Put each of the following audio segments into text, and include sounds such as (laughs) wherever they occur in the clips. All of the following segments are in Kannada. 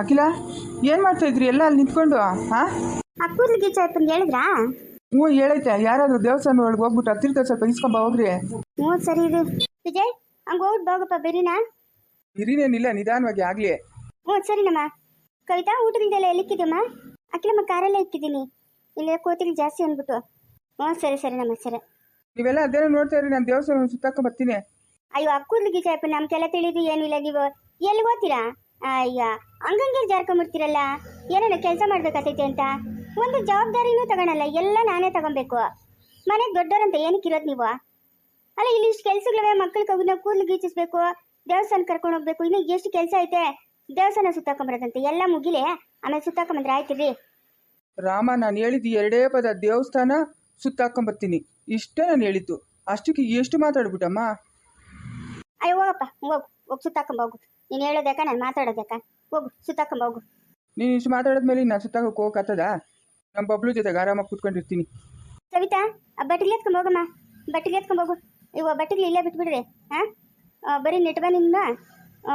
ಅಖಿಲ ಏನು ಮಾಡ್ತಾ ಇದ್ರಿ? ಎಲ್ಲ ಅಲ್ಲಿ ನಿಂತ್ಕೊಂಡು ಹಾಂ ಗೀಚ ಅಪ್ಪನ್ ಹೇಳಿದ್ರಾ? ಹ್ಞೂ ಹೇಳೈತೆ. ಯಾರಾದ್ರೂ ದೇವಸ್ಥಾನ ಒಳಗೆ ಹೋಗ್ಬಿಟ್ಟು ಹತ್ತಿರ ಸ್ವಲ್ಪ ಇಸ್ಕೊಂಬ ಹೋಗ್ರಿ. ಹ್ಞೂ ಸರಿ ಇದು ವಿಜಯ್ ಹಂಗೆ ಹೋಗ್ಬಿಟ್ಟು ಹೋಗಪ್ಪ ಬೇರಿನಾ? ಹಿರಿನೇನಿಲ್ಲ ನಿಧಾನವಾಗಿ ಆಗಲಿ. ಹ್ಞೂ ಸರಿನಮ್ಮ. ಕವಿತಾ ಊಟದಿಂದೆಲ್ಲ ಎಲ್ಲಿಕ್ಕಿದೆಯಮ್ಮ? ಅಕ್ಕಿಲಮ್ಮ ಕಾರಲ್ಲೇ ಇಕ್ಕಿದ್ದೀನಿ. ಇಲ್ಲಿ ಕೋತಿಗೆ ಜಾಸ್ತಿ ಅಂದ್ಬಿಟ್ಟು. ಹ್ಞೂ ಸರಿ ಸರಿ ನಮ್ಮ ಸರಿ. ನೀವೆಲ್ಲ ಅದೇನೋ ನೋಡ್ತಾ ಇರಿ ನಾನು ದೇವಸ್ಥಾನ ಸುತ್ತಾಕ ಬರ್ತೀನಿ. ಅಯ್ಯೋ ಅಕ್ಕೂರ್ಲಿಗೆ ಅಪ್ಪ ನಮ್ಗೆಲ್ಲ ತಿಳಿದು ಏನಿಲ್ಲ ನೀವು. ಎಲ್ಲಿ ಓದ್ತೀರಾ ಅಯ್ಯ ಹಂಗಂಗೆ ಜಾರ್ಕೊಂಬಿಡ್ತೀರಲ್ಲ ಏನೇನೋ ಕೆಲಸ ಮಾಡ್ಬೇಕಾತೈತೆ ಅಂತ? ಒಂದು ಜವಾಬ್ದಾರಿನೂ ತಗೊಳಲ್ಲ ಎಲ್ಲ ನಾನೇ ತಗೊಬೇಕು. ಮನೆ ದೊಡ್ಡವರಂತ ಏನಕ್ಕೆ ಇರೋದು ನೀವು? ಅಲ್ಲ ಇಲ್ಲಿ ಇಷ್ಟು ಕೆಲಸಗಳವೆ ಮಕ್ಕಳು ಅವನ್ನ ಕೂದಲು ಗೀಚಿಸ್ಬೇಕು ದೇವಸ್ಥಾನ ಕರ್ಕೊಂಡು ಹೋಗ್ಬೇಕು ಇನ್ನು ಎಷ್ಟು ಕೆಲಸ ಐತೆ? ದೇವಸ್ಥಾನ ಸುತ್ತಾಕೊಂಬರದಂತೆ ಎಲ್ಲ ಮುಗಿಲೆ? ಆಮೇಲೆ ಸುತ್ತಾಕೊಂಬಂದ್ರೆ ಆಯ್ತಿರಿ ರಾಮ ನಾನು ಹೇಳಿದ್ದು ಎರಡೇ ಪದ ದೇವಸ್ಥಾನ ಸುತ್ತಾಕೊಂಬರ್ತೀನಿ. ಇಷ್ಟೇ ನಾನು ಹೇಳಿದ್ದು. ಅಷ್ಟಕ್ಕೆ ಎಷ್ಟು ಮಾತಾಡ್ಬಿಟ್ಟಮ್ಮ? ಅಯ್ಯೋ ಹೋಗಪ್ಪ ಹೋಗು ಹೋಗಿ ಸುತ್ತಾಕೊಂಬ ಹೋಗು. ನೀನು ಹೇಳೋದಕ್ಕ ನಾನು ಮಾತಾಡೋದಕ್ಕ ಹೋಗು ಸುತ್ತಾಕೊಂಬ ಹೋಗು. ನೀನು ಇಷ್ಟು ಮಾತಾಡಿದ್ಮೇಲೆ ನಾನು ಸುತ್ತಾಕಕ್ಕೆ ಹೋಗಕ್ಕತ್ತದ ನಮ್ಮ ಬಬ್ಲು ಜೊತೆಗೆ ಆರಾಮಾಗಿ ಕೂತ್ಕೊಂಡಿರ್ತೀನಿ. ಸವಿತಾ ಆ ಬಟ್ಟಿಗೆ ಎತ್ಕೊಂಡ್ ಹೋಗಮ್ಮ. ಬಟ್ಟಿಗೆ ಎತ್ಕೊಂಡ್ ಹೋಗು. ಇವ ಬಟ್ಟಿಗೆ ಇಲ್ಲೇ ಬಿಟ್ಬಿಡ್ರಿ ಹಾಂ ಬರೀ ನೆಟ್ ಬನ್ನಿಂದ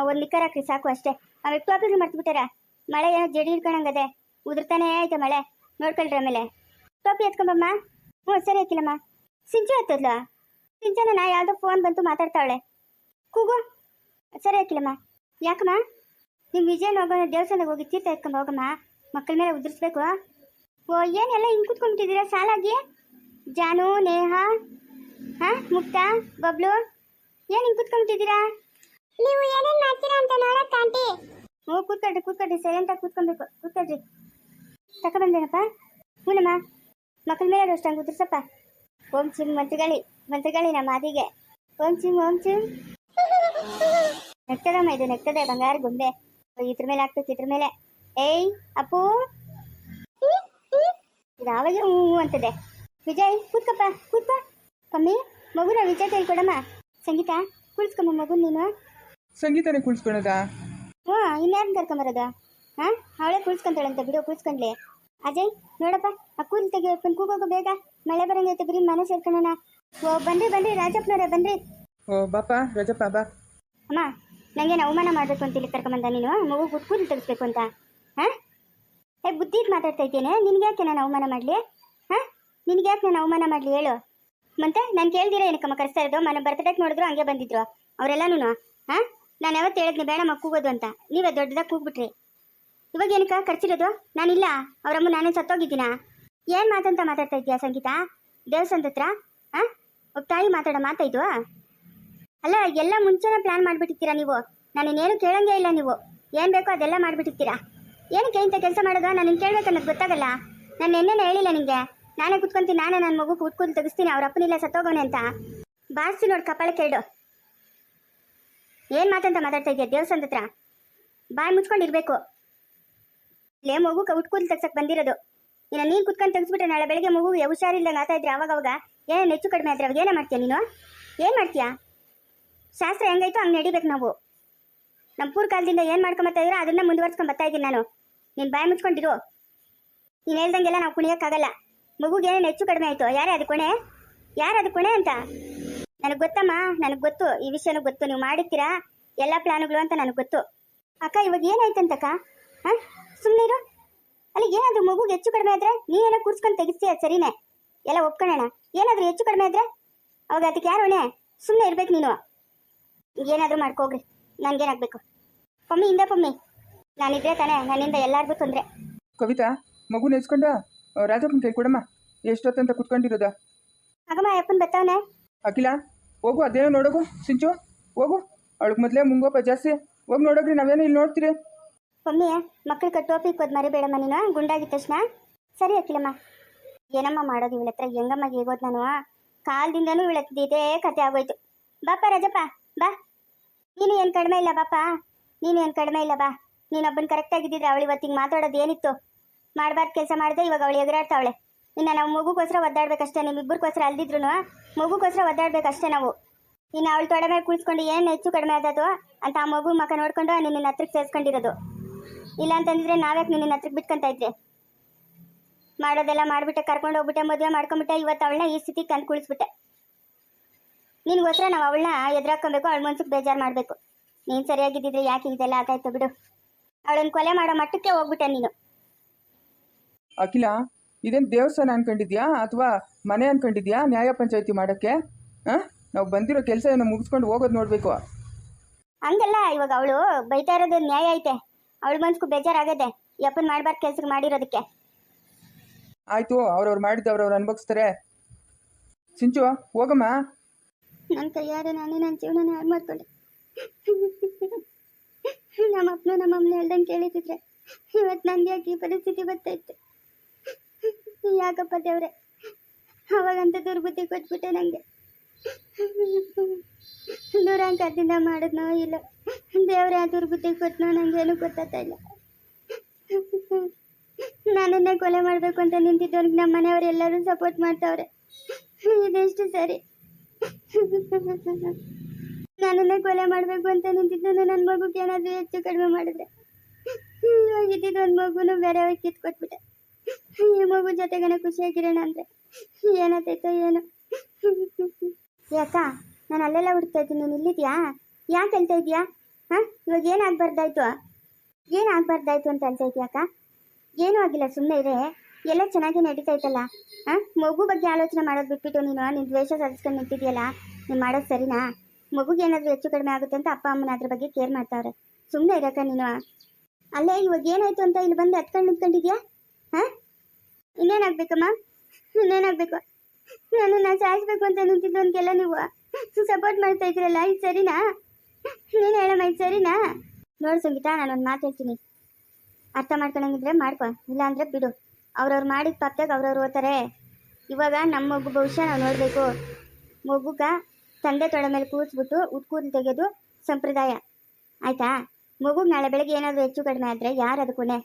ಒಂದು ನಿಕ್ಕರ್ ಹಾಕ್ರಿ ಸಾಕು ಅಷ್ಟೇ. ಆಮೇಲೆ ಟೋಪಿಗಳು ಮರ್ತ್ಬಿಟ್ಟಾರ ಮಳೆ ಏನೋ ಜಡಿ ಹಿಡ್ಕೊಂಡಂಗದೆ. ಉದುರ್ತಾನೇ ಐತೆ ಮಳೆ. ನೋಡ್ಕೊಳ್ರಿ ಆಮೇಲೆ. ಟೋಪಿ ಎತ್ಕೊಂಬಮ್ಮ ಹ್ಞೂ ಸರಿ ಹಾಕಿಲ್ಲಮ್ಮ ಸಿಂಚು ಎತ್ತದ್ಲ? ಸಿಂಚನ ನಾ ಯಾವುದೋ ಫೋನ್ ಬಂತು ಮಾತಾಡ್ತಾವಳೆ. ಕೂಗು. ಸರಿ ಹಾಕಿಲ್ಲಮ್ಮ ಯಾಕಮ್ಮ? ನಿಮ್ಮ ವಿಜಯನ ಹೋಗೋ ದೇವಸ್ಥಾನಕ್ಕೆ ಹೋಗಿ ತೀರ್ಥ ಎತ್ಕೊಂಡು ಹೋಗಮ್ಮ. ಮಕ್ಕಳ ಮೇಲೆ ಉದುರಿಸ್ಬೇಕು. ಓ ಏನೆಲ್ಲ ಹಿಂಗೆ ಕೂತ್ಕೊಂಡ್ಬಿಟ್ಟಿದ್ದೀರಾ ಸಾಲಾಗಿ? ಜಾನು ನೇಹ ಹಾ ಮುಕ್ತ ಬಬ್ಲು ಏನ್ ಹಿಂಗೆ ಕೂತ್ಕೊಂಡ್ಬಿಟ್ಟಿದ್ದೀರಾ? ನೀವು ಏನೇನ್ ಮಾಡ್ತೀರಾ ಅಂತ ನೋಡಕ್ ಆಂಟಿ. ಹ್ಞೂ ಕೂತ್ಕೊಳ್ರಿ ಕೂತ್ಕೊಳ್ರಿ ಆಗಿ ಕೂತ್ಕೊಬೇಕು ಕೂತ್ಕೊಳ್ರಿ. ತಗೊಬಂದೇನಪ್ಪ ಹ್ಞೂನಮ್ಮ ಮಕ್ಕಳ ಮೇಲೆ ಅಷ್ಟು ಹಂಗೆ ಉದುರ್ಸಪ್ಪ. ಓಂ ಚಿಮ್ ಮಂತ್ರಗಳಿ ಮಂತ್ರಗಳಿ ನಮ್ಮ ಮಾದಿಗೆ ಓಂ ಚಿಮ್ ಓಂ ಚಿಮ್ (laughs) ನೆಕ್ತದಮ್ಮ ಇದು ನೆಕ್ತದೆ ಬಂಗಾರ ಗೊಂಬೆ. ಇದ್ರ ಮೇಲೆ ಹಾಕ್ಬೇಕು ಇದ್ರ ಮೇಲೆ. ಏಯ್ ಅಪ್ಪು. ಯಾವಾಗ ಹ್ಞೂ ಅಂತದೆ. ವಿಜಯ್ ಕೂತ್ಕಪ್ಪ ಕೂತ್ಪ ಕಮ್ಮಿ ಮಗುನ ವಿಜಯ್ ಕೈ ಕೊಡಮ್ಮ. ಸಂಗೀತ ಕುಳಿಸ್ಕಮ್ಮ ಮಗು ನೀನು. ಸಂಗೀತನೇ ಕುಳ್ಸ್ಕೊಳದ ಹ್ಞೂ ಇನ್ಯಾರನ್ನ ಕರ್ಕೊಂಬರೋದು ಹಾ ಅವಳೇ ಕುಳಿಸ್ಕೊಂತಾಳಂತೆ ಬಿಡು ಕುಳಿಸ್ಕೊಂಡ್ಲಿ. ಅಜಯ್ ನೋಡಪ್ಪ ಆ ಕೂದಲು ತೆಗಿಯಪ್ಪ ಕೂಗೋಗು ಬೇಗ. ಮಳೆ ಬರಂಗೈತೆ ಬರೀ ಮನೆ ಸೇರ್ಕೊಳ್ಳೋಣ. ಓ ಬನ್ರಿ ಬನ್ರಿ ರಾಜಪ್ಪನವ್ರೆ ಬನ್ರಿ ಓ ಬಾಪ ರಾಜಪ್ಪ ಬಾ. ಅಮ್ಮ ನಂಗೇನು ಅವಮಾನ ಮಾಡಬೇಕು ಅಂತ ಇಲ್ಲಿ ಕರ್ಕೊಂಬಂದ ನೀನು? ಮಗು ಗುಟ್ ಕೂದಲು ತೆಗಿಸ್ಬೇಕು ಅಂತ. ಹಾಂ? ಏ, ಬುದ್ಧಿ ಮಾತಾಡ್ತಾ ಇದ್ದೇನೆ ನಿನ್ಗ್ಯಾಕೆ ನಾನು ಅವಮಾನ ಮಾಡಲಿ? ಹಾಂ? ನಿನ್ಗ್ಯಾಕೆ ನಾನು ಅವಮಾನ ಮಾಡಲಿ ಹೇಳು. ಮತ್ತೆ ನಾನು ಕೇಳ್ದಿರ ಏನಕ್ಕಮ್ಮ, ಕರೆಸ್ತಾ ಇರೋದು? ಮನೆ ಬರ್ತಡೇಗೆ ನೋಡಿದ್ರು, ಹಂಗೆ ಬಂದಿದ್ರು. ಅವರೆಲ್ಲನೂ ಹಾಂ? ನಾನು ಯಾವತ್ತು ಹೇಳಿದ್ನಿ, ಬೇಡ ಮಗ ಕೂಗೋದು ಅಂತ. ನೀವೇ ದೊಡ್ಡದಾಗಿ ಕೂಗ್ಬಿಟ್ರಿ. ಇವಾಗ ಏನಕ್ಕ ಖರ್ಚಿರೋದು ನಾನಿಲ್ಲ ಅವರಮ್ಮ, ನಾನೇ ಸತ್ತೋಗಿದ್ದೀನಾ? ಏನು ಮಾತಂತ ಮಾತಾಡ್ತಾ ಇದೀಯಾ ಸಂಗೀತ? ದೇವಸ್ಥಾನದ ಹತ್ರ? ಹಾಂ? ಒಬ್ಬ ತಾಯಿ ಮಾತಾಡೋ ಮಾತಾಯ್ತು ಅಲ್ಲ, ಎಲ್ಲ ಮುಂಚೆನೇ ಪ್ಲಾನ್ ಮಾಡಿಬಿಟ್ಟಿರ್ತೀರಾ ನೀವು? ನಾನೇನೇನು ಕೇಳಂಗೇ ಇಲ್ಲ ನೀವು. ಏನು ಬೇಕೋ ಅದೆಲ್ಲ ಮಾಡಿಬಿಟ್ಟಿರ್ತೀರಾ? ಏನಕ್ಕೆ ಇಂಥ ಕೆಲಸ ಮಾಡೋದು? ನಾನು ಕೇಳ್ಬೇಕು ಅನ್ನೋದು ಗೊತ್ತಾಗಲ್ಲ. ನಾನು ನಿನ್ನೆನೇ ಹೇಳಿಲ್ಲ ನಿಮಗೆ ನಾನೇ ಕುತ್ಕೊಂತೀನಿ ನಾನೇ ನನ್ನ ಮಗು ಕುತ್ಕೊಂಡು ತೆಗಿಸ್ತೀನಿ, ಅವ್ರ ಅಪ್ಪನಿಲ್ಲ ಸತ್ತೋಗೋನೆ ಅಂತ. ಬಾರಿಸಿ ನೋಡಿ ಕಪಾಳ ಕೇಳು ಏನು ಮಾತಂತ ಮಾತಾಡ್ತಾ ಇದೆಯಾ ದೇವಸ್ಥಾನದ ಹತ್ರ? ಬಾಯಿ ಮುಚ್ಕೊಂಡಿರ್ಬೇಕು. ಇಲ್ಲೇ ಮಗು ಉಟ್ಕೂಲ್ ತೆಗ್ಸಕ್ಕೆ ಬಂದಿರೋದು. ಇನ್ನು ನೀನು ಕುತ್ಕೊಂಡು ತೆಗೆಸ್ಬಿಟ್ರೆ ನಾಳೆ ಬೆಳಗ್ಗೆ ಮಗುಗೆ ಹುಷಾರಿಲ್ದಂಗೆ ಆತಾ ಇದ್ರೆ ಅವಾಗ ಅವಾಗ ಏನೇನು ಹೆಚ್ಚು ಕಡಿಮೆ ಆದ್ರೆ ಅವಾಗ ಏನೇ ಮಾಡ್ತೀಯ ನೀನು? ಏನು ಮಾಡ್ತೀಯಾ? ಶಾಸ್ತ್ರ ಹೆಂಗೈತೋ ಹಂಗೆ ನಡಿಬೇಕು ನಾವು. ನಮ್ಮ ಪೂರ್ ಕಾಲದಿಂದ ಏನು ಮಾಡ್ಕೊಂಬತ್ತಾ ಇದ್ರೆ ಅದನ್ನ ಮುಂದುವರ್ಸ್ಕೊಂಡ್ ಬರ್ತಾ ಇದ್ದೀನಿ ನಾನು. ನೀನು ಬಾಯಿ ಮುಚ್ಕೊಂಡಿರು. ನೀನು ಹೇಳ್ದಂಗೆಲ್ಲ ನಾವು ಕುಣಿಯೋಕ್ಕಾಗಲ್ಲ. ಮಗುಗೆ ಏನೇನು ಹೆಚ್ಚು ಕಡಿಮೆ ಆಯಿತು? ಯಾರೇ ಅದು ಕೊಣೆ ಯಾರು ಅದು ಕೊಣೆ ಅಂತ? ನನಗೆ ಗೊತ್ತಮ್ಮ, ನನಗೆ ಗೊತ್ತು. ಈ ವಿಷಯನ ಗೊತ್ತು. ನೀವು ಮಾಡಿರ್ತೀರಾ ಎಲ್ಲ ಪ್ಲಾನುಗಳು ಅಂತ ನನಗೆ ಗೊತ್ತು. ಅಕ್ಕ, ಇವಾಗ ಏನಾಯ್ತಂತಕ್ಕ? ಹಾಂ? ಸುಮ್ಮನಿರು ಅಲ್ಲಿ ಏನಾದರೂ ಮಗುಗೆ ಹೆಚ್ಚು ಕಡಿಮೆ ಆದ್ರೆ ನೀನೇನೋ ಕೂರ್ಸ್ಕೊಂಡು ತೆಗಿಸ್ತೀಯ ಸರಿನೇ? ಎಲ್ಲ ಒಪ್ಕೊಳ್ಳೋಣ ಏನಾದರೂ ಹೆಚ್ಚು ಕಡಿಮೆ ಆದ್ರೆ? ಅವಾಗ ಅದಕ್ಕೆ ಯಾರು ಹೊಣೆ? ಸುಮ್ಮನೆ ಇರ್ಬೇಕು ನೀನು. ಏನಾದರೂ ಮಾಡ್ಕೋಗ್ರಿ. ನನಗೇನಾಗಬೇಕು ಪಮ್ಮಿ ಇಂದ ಪಮ್ಮಿ ನಾನಿದ್ರೆ ತಾನೇ ನನ್ನಿಂದ ಎಲ್ಲಾರ್ಗೂ ತೊಂದರೆ. ಕವಿತಾ ಮಗು ನೆಚ್ಕೊಂಡ ರಾಜಪ್ಪನ ಕೈ ಕೊಡಮ್ಮ. ಎಷ್ಟೊತ್ತಂತ ಕುತ್ಕೊಂಡಿರೋದ? ಆಗಮ್ಮ ಅಪ್ಪನ ಬರ್ತಾವನೆ. ಅಖಿಲ ಹೋಗು ಅದೇನೋ ನೋಡೋಗು ಸಿಂಚು ಹೋಗು. ಅವಳಿಗೆ ಮೊದಲೇ ಮುಂಗೋಪ ಜಾಸ್ತಿ. ಹೋಗಿ ನೋಡೋಗ್ರಿ ನಾವೇನು ಇಲ್ಲಿ ನೋಡ್ತೀರಿ. ಪಮ್ಮಿ ಮಕ್ಕಳ ಟೋಪಿ ಕೊದ್ ಮರಿಬೇಡಮ್ಮ ನೀನು ಗುಂಡಾಗಿದ್ದ ತಕ್ಷಣ. ಸರಿ ಅಕ್ಕಿಲಮ್ಮ ಏನಮ್ಮ ಮಾಡೋದು ಇವಳತ್ರ? ಹೆಂಗಮ್ಮ ಹೇಗೋದು ನಾನು? ಕಾಲದಿಂದನೂ ಇವಳತ್ತಿದ್ದೇ ಕತೆ ಆಗೋಯ್ತು. ಬಾಪ ರಾಜಪ್ಪ ಬಾ. ನೀನು ಏನು ಕಡಿಮೆ ಇಲ್ಲ ಪಾಪ? ನೀನು ಏನು ಕಡಿಮೆ ಇಲ್ಲ ಬಾ. ನೀನೊಬ್ಬನ ಕರೆಕ್ಟಾಗಿದ್ದಿದ್ರೆ ಅವಳು ಇವತ್ತಿಗೆ ಮಾತಾಡೋದು ಏನಿತ್ತು? ಮಾಡಬಾರ್ದು ಕೆಲಸ ಮಾಡಿದೆ, ಇವಾಗ ಅವಳು ಎದುರಾಡ್ತಾವಳೆ ಇನ್ನು ನಾವು ಮಗುಗೋಸ್ಕರ ಒದ್ದಾಡ್ಬೇಕಷ್ಟೇ ನಿಮ್ಮಿಬ್ಬರಿಗೋಸ್ಕರ ಅಲ್ದಿದ್ರು ಮಗುಗೋಸ್ಕರ ಒದ್ದಾಡ್ಬೇಕಷ್ಟೇ ನಾವು. ಇನ್ನು ಅವಳು ತೊಡೆ ಮೇಲೆ ಕುಳಿಸ್ಕೊಂಡು ಏನು ಹೆಚ್ಚು ಕಡಿಮೆ ಆದದು ಅಂತ ಆ ಮಗು ಮಕ ನೋಡ್ಕೊಂಡು ನಿನ್ನ ಹತ್ರಕ್ಕೆ ಸೇರಿಸ್ಕೊಂಡಿರೋದು. ಇಲ್ಲ ಅಂತಂದಿದ್ರೆ ನಾವ್ಯಾಕೆ ನಿನ್ನ ಹತ್ರಕ್ಕೆ ಬಿಟ್ಕೊಂತ ಇದ್ದೆ ಮಾಡೋದೆಲ್ಲ ಮಾಡಿಬಿಟ್ಟೆ, ಕರ್ಕೊಂಡು ಹೋಗ್ಬಿಟ್ಟೆ, ಮದುವೆ ಮಾಡ್ಕೊಂಬಿಟ್ಟೆ ಇವತ್ತು ಅವಳನ್ನ ಈ ಸ್ಥಿತಿಗೆ ತಂದು ಕುಳಿಸ್ಬಿಟ್ಟೆ. ನಿನ್ಗೋಸ್ಕರ ನಾವು ಅವಳನ್ನ ಎದುರಾಕೊಬೇಕು ಅವಳ ಮನ್ಸಿಗೆ ಬೇಜಾರು ಮಾಡಬೇಕು. ನೀನು ಸರಿಯಾಗಿದ್ದಿದ್ರೆ ಯಾಕೆ ಇದೆಲ್ಲ ಆಗಾಯ್ತು ಬಿಡು. ಅವಳನ್ನ ಕೊಲೆ ಮಾಡೋ ಮಟ್ಟಕ್ಕೆ ಹೋಗ್ಬಿಟ್ಟೆ ನೀನು. ಅಖಿಲ ಇದೇನು ದೇವಸ್ಥಾನ ಅನ್ಕೊಂಡಿದ್ಯಾ? ಅಥವಾ ಮನೆ ಅನ್ಕೊಂಡಿದ್ಯಾ ನ್ಯಾಯ ಪಂಚಾಯತಿ ಮಾಡೋಕ್ಕೆ? ಹಾಂ? ನಾವು ಬಂದಿರೋ ಕೆಲಸ ಏನೋ ಮುಗಿಸ್ಕೊಂಡು ಹೋಗೋದು ನೋಡಬೇಕು. ಹಂಗಲ್ಲ ಇವಾಗ ಅವಳು ಬೈತಾ ಇರೋದು ನ್ಯಾಯ ಐತೆ. ಅವಳ ಮನ್ಸ್ಗೂ ಬೇಜಾರಾಗದೆ ಯಪ್ಪನ್ ಮಾಡಬಾರ್ದು ಕೆಲ್ಸಕ್ಕೆ ಮಾಡಿರೋದಕ್ಕೆ. ಆಯಿತು ಅವ್ರವ್ರು ಮಾಡಿದ್ದು ಅವ್ರವ್ರು ಅನ್ಭವಿಸ್ತಾರೆ. ಸಿಂಚು ಹೋಗಮ್ಮ. ನನ್ನ ಕೈಯಾರೆ ನಾನೇ ನನ್ನ ಜೀವನ ಹಾಳು ಮಾಡ್ಕೊಂಡೆ. ನಮ್ಮ ಅಪ್ಪನ ನಮ್ಮ ಅಮ್ಮನ ಹೇಳ್ದಂಗೆ ಕೇಳಿತಿದ್ರೆ ಇವತ್ತು ನನಗೆ ಯಾಕೆ ಈ ಪರಿಸ್ಥಿತಿ ಬರ್ತಾಯಿತ್ತು ಯಾಕಪ್ಪ ದೇವ್ರೆ? ಅವಾಗಂತ ದುರ್ಬುದ್ಧಿ ಕೊಟ್ಬಿಟ್ಟೆ ನನಗೆ ದುರಂಕದಿಂದ ಮಾಡಿದ್ನೋ ಇಲ್ಲ? ದೇವ್ರೆ, ಆ ದುರ್ಬುದ್ಧಿ ಕೊಟ್ನೋ ನನಗೇನು ಗೊತ್ತಾಗ್ತಾ ಇಲ್ಲ. ನಾನನ್ನೇ ಕೊಲೆ ಮಾಡಬೇಕು ಅಂತ ನಿಂತಿದ್ದವ್ರಿಗೆ ನಮ್ಮ ಮನೆಯವರೆಲ್ಲರೂ ಸಪೋರ್ಟ್ ಮಾಡ್ತಾವ್ರೆ. ಇದೆಷ್ಟು ಸರಿ? (laughs) ನನ್ನನ್ನೇ ಕೊಲೆ ಮಾಡಬೇಕು ಅಂತ ನಿಂತಿದ್ದು ನನ್ನ ಮಗುಗೆ ಏನಾದರೂ ಹೆಚ್ಚು ಕಡಿಮೆ ಮಾಡಿದ್ರೆ. (laughs) ಇದ್ದಿದ್ದು ಒಂದು ಮಗುನು ಬೇರೆ ಕಿತ್ಕೊಟ್ಬಿಟ್ಟೆ. (laughs) ಈ ಮಗು ಜೊತೆಗೇನೆ ಖುಷಿಯಾಗಿರೋಣ ಅಂದರೆ. ಏನಾಗ್ತೈತೋ ಏನು. ಯಾಕ ನಾನು ಅಲ್ಲೆಲ್ಲ ಹುಡ್ತಾ ಇದ್ದೀನಿ. ನೀನು ಇಲ್ಲಿದ್ಯಾ? ಯಾಕೆ ಹೇಳ್ತಾ ಇದೀಯಾ? ಹಾಂ? ಇವಾಗ ಏನಾಗಬಾರ್ದಾಯ್ತು ಏನಾಗಬಾರ್ದಾಯ್ತು ಅಂತ ಹೇಳ್ತಾ ಇದೀಯಾಕ ಏನೂ ಆಗಿಲ್ಲ ಸುಮ್ಮನೆ ಇರೇ. ಎಲ್ಲ ಚೆನ್ನಾಗಿ ನಡೀತೈತಲ್ಲ? ಹಾಂ ಮಗು ಬಗ್ಗೆ ಆಲೋಚನೆ ಮಾಡೋದು ಬಿಟ್ಬಿಟ್ಟು ನೀನು ನಿನ್ನ ದ್ವೇಷ ಸಾಧಿಸ್ಕೊಂಡು ನಿಂತಿದ್ಯಲ್ಲ? ನೀನು ಮಾಡೋದು ಸರಿನಾ? ಮಗುಗೆ ಏನಾದರೂ ಹೆಚ್ಚು ಕಡಿಮೆ ಆಗುತ್ತೆ ಅಂತ ಅಪ್ಪ ಅಮ್ಮನ ಅದ್ರ ಬಗ್ಗೆ ಕೇರ್ ಮಾಡ್ತಾವ್ರೆ. ಸುಮ್ಮನೆ ಇರಕ್ಕ ನೀನು. ಅಲ್ಲೇ ಇವಾಗ ಏನಾಯ್ತು ಅಂತ ಇಲ್ಲಿ ಬಂದು ಹತ್ಕೊಂಡು ನಿಂತ್ಕೊಂಡಿದ್ಯಾ? ಹಾಂ ಇನ್ನೇನಾಗಬೇಕಮ್ಮ ಇನ್ನೇನಾಗಬೇಕು? ನಾನು ಸಾಯಿಸ್ಬೇಕು ಅಂತ ನಿಂತಿದ್ದವನಿಗೆಲ್ಲ ನೀವು ಸಪೋರ್ಟ್ ಮಾಡ್ತಾ ಇದ್ರಲ್ಲ ಇದು ಸರಿನಾ? ನೀನು ಹೇಳಮ್ಮ, ಇದು ಸರಿನಾ? ನೋಡು ನಾನೊಂದು ಮಾತು ಹೇಳ್ತೀನಿ. ಅರ್ಥ ಮಾಡ್ಕೊಳಂಗಿದ್ರೆ ಮಾಡ್ಕೊ ಇಲ್ಲ ಅಂದ್ರೆ ಬಿಡು. ಅವ್ರವ್ರು ಮಾಡಿದ ಪಾಪ್ದಾಗ ಅವ್ರವ್ರು ಓದ್ತಾರೆ ಇವಾಗ ನಮ್ಮ ಮಗು ಭವಿಷ್ಯ ನಾವು ನೋಡಬೇಕು. ಮಗುಗ ತಂದೆ ತೊಡೆ ಮೇಲೆ ಕೂರಿಸ್ಬಿಟ್ಟು ಉಟ್ಕೂದಲು ತೆಗೆದು ಸಂಪ್ರದಾಯ. ಆಯ್ತಾ? ಮಗುಗೆ ನಾಳೆ ಬೆಳಗ್ಗೆ ಏನಾದರೂ ಹೆಚ್ಚು ಕಡಿಮೆ ಆದರೆ ಯಾರು ಅದು ಕೊನೆ?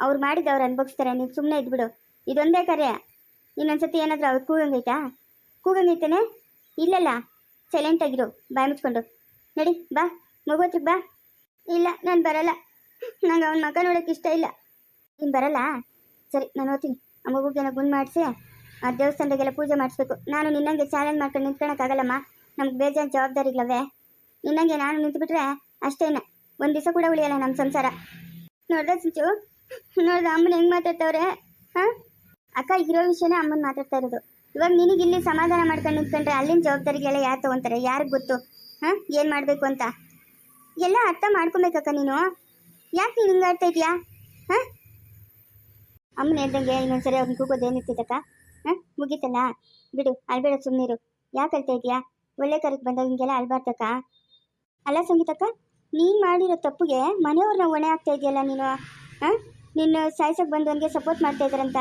ಅವ್ರು ಮಾಡಿದ್ದು ಅವ್ರು ಅನುಭವಿಸ್ತಾರೆ. ನೀನು ಸುಮ್ಮನೆ ಇದ್ಬಿಡು. ಇದೊಂದೇ ಕಾರ್ಯ. ಇನ್ನೊಂದ್ಸತಿ ಏನಾದರೂ ಅವ್ರು ಕೂಗಂಗೈತಾ ಕೂಗಂಗೈತಾನೆ ಇಲ್ಲಲ್ಲ. ಸೈಲೆಂಟ್ ಆಗಿರು. ಬಾಯ್ ಮುಚ್ಕೊಂಡು. ನಡಿ, ಬಾ. ಮಗು ಹತ್ರಕ್ಕೆ ಬಾ. ಇಲ್ಲ, ನಾನು ಬರಲ್ಲ. ನಂಗೆ ಅವನ ಮಗ ನೋಡೋಕೆ ಇಷ್ಟ ಇಲ್ಲ. ನೀನು ಬರಲ್ಲ? ಸರಿ, ನಾನು ಓದ್ತೀನಿ ಆ ಮಗುಗೇನೋ ಗುಂಡು ಮಾಡಿಸಿ, ಆ ದೇವಸ್ಥಾನದಾಗೆಲ್ಲ ಪೂಜೆ ಮಾಡಿಸ್ಬೇಕು. ನಾನು ನಿನ್ನಂಗೆ ಚಾಲೆಂಜ್ ಮಾಡ್ಕೊಂಡು ನಿಂತ್ಕೊಳಕ್ಕಾಗಲ್ಲಮ್ಮ? ನಮ್ಗೆ ಬೇಜಾನ್ ಜವಾಬ್ದಾರಿಗಳವೆ. ನಿನ್ನಂಗೆ ನಾನು ನಿಂತ್ಬಿಟ್ರೆ ಅಷ್ಟೇನೆ. ಒಂದು ದಿವಸ ಕೂಡ ಉಳಿಯಲ್ಲ ನಮ್ಮ ಸಂಸಾರ. ನೋಡ್ದೆ ಸಿಂಚು? ನೋಡ್ದೆ ಅಮ್ಮನ ಹೆಂಗೆ ಮಾತಾಡ್ತವ್ರೆ? ಹಾಂ? ಅಕ್ಕ, ಇರೋ ವಿಷಯನೇ ಅಮ್ಮನ ಮಾತಾಡ್ತಾ ಇರೋದು. ಇವಾಗ ನಿನಗೆ ಇಲ್ಲಿ ಸಮಾಧಾನ ಮಾಡ್ಕೊಂಡು ನಿಂತ್ಕೊಂಡ್ರೆ ಅಲ್ಲಿನ ಜವಾಬ್ದಾರಿಗೆಲ್ಲ ಯಾರು ತೊಗೊಂತಾರೆ? ಯಾರಿಗೆ ಗೊತ್ತು? ಹಾಂ? ಏನು ಮಾಡಬೇಕು ಅಂತ? ಎಲ್ಲ ಅರ್ಥ ಮಾಡ್ಕೊಬೇಕಕ್ಕ ನೀನು? ಯಾಕೆ ನೀನು ಹಿಂಗೆ ಆಡ್ತಾ ಇದೆಯಾ? ಹಾಂ? ಅಮ್ಮನ ಹೇಳ್ದಂಗೆ ಇನ್ನೊಂದ್ಸರಿ ಅವ್ರನ್ನ ಕೂಗೋದು ಏನಿರ್ತೈತಕ್ಕ ಹಾಂ? ಮುಗೀತಲ್ಲ? ಬಿಡು, ಅಳ್ಬೇಡ ಸುಮ್ಮನಿರು ಯಾಕೆ ಅಳ್ತಾ ಇದೆಯಾ ಒಳ್ಳೆ ಕರೆಗೆ ಬಂದಾಗ ಹಿಂಗೆಲ್ಲ ಅಳ್ಬಾರ್ದಕ್ಕ? ಅಲ್ಲ ಸಂಗೀತಕ್ಕ, ನೀನು ಮಾಡಿರೋ ತಪ್ಪಿಗೆ ಮನೆಯವ್ರನ್ನ ಒಣೆ ಆಗ್ತಾ ಇದೆಯಲ್ಲ ನೀನು? ಹಾಂ? ನಿನ್ನ ಸಾಯ್ಸಕ್ಕೆ ಬಂದವನಿಗೆ ಸಪೋರ್ಟ್ ಮಾಡ್ತಾ ಇದ್ದಾರಂತ?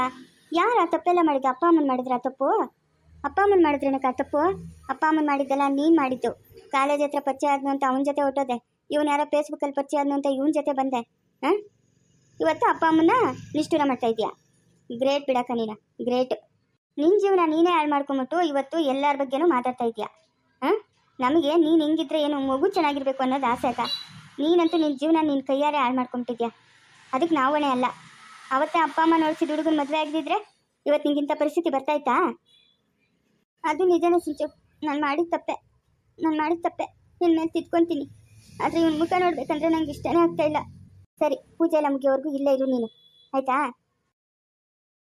ಯಾರು ಆ ತಪ್ಪೆಲ್ಲ ಮಾಡಿದ್ದು? ಅಪ್ಪ ಅಮ್ಮನ ಮಾಡಿದ್ರ ಆ ತಪ್ಪು? ಅಪ್ಪ ಅಮ್ಮನ ಮಾಡಿದ್ರೇನಕ್ಕ ಆ ತಪ್ಪು? ಅಪ್ಪ ಅಮ್ಮನ ಮಾಡಿದ್ದೆಲ್ಲ ನೀನು ಮಾಡಿದ್ದು. ಕಾಲೇಜ್ ಹತ್ರ ಪರಿಚಯ ಆದ್ನು ಅಂತ ಅವನ ಜೊತೆ ಹೊಟ್ಟೋದೆ ಇವನು ಯಾರೋ ಫೇಸ್ಬುಕ್ಕಲ್ಲಿ ಪರಿಚಯ ಆದ್ನು ಅಂತ ಇವನ ಜೊತೆ ಬಂದೆ. ಹಾಂ? ಇವತ್ತು ಅಪ್ಪ ಅಮ್ಮನ ನಿಷ್ಠೂರ ಮಾಡ್ತಾ ಇದೀಯಾ ಗ್ರೇಟ್ ಬಿಡಕ್ಕ ನೀನ ಗ್ರೇಟ್ ನಿನ್ನ ಜೀವನ ನೀನೇ ಹಾಳು ಮಾಡ್ಕೊಂಬಿಟ್ಟು ಇವತ್ತು ಎಲ್ಲರ ಬಗ್ಗೆನೂ ಮಾತಾಡ್ತಾ ಇದೀಯಾ ಹಾಂ? ನಮಗೆ ನೀನು ಹಿಂಗಿದ್ರೆ ಏನು ಮಗು ಚೆನ್ನಾಗಿರ್ಬೇಕು ಅನ್ನೋದು ಆಸೆ ಅಕ್ಕ ನೀನಂತೂ ನಿನ್ನ ಜೀವನ ನಿನ್ನ ಕೈಯಾರೆ ಹಾಳು ಮಾಡ್ಕೊಂಬಿಟ್ಟಿದ್ಯಾ? ಅದಕ್ಕೆ ನಾವಣೆ ಅಲ್ಲ. ಅವತ್ತೇ ಅಪ್ಪ ಅಮ್ಮ ನೋಡ್ಸಿದ ಹುಡುಗನ ಮದುವೆ ಆಗದಿದ್ರೆ ಇವತ್ತು ನಿಂಗಿಂಥ ಪರಿಸ್ಥಿತಿ ಬರ್ತಾಯ್ತಾ ಅದು ನಿಜನೇ ಸಿಂಚು. ನಾನು ಮಾಡಿದ ತಪ್ಪೆ. ನಾನು ಮಾಡಿದ ತಪ್ಪೆ. ನಿನ್ನ ಮೇಲೆ ತಿದ್ಕೊತೀನಿ. ಆದರೆ ಇವನ್ ಮುಖ ನೋಡ್ಬೇಕಂದ್ರೆ ನಂಗೆ ಇಷ್ಟನೇ ಆಗ್ತಾಯಿಲ್ಲ ಸರಿ ಪೂಜೆ ಮುಗಿಯೋವರೆಗೂ ಇಲ್ಲೇ ಇರು ನೀನು. ಆಯ್ತಾ?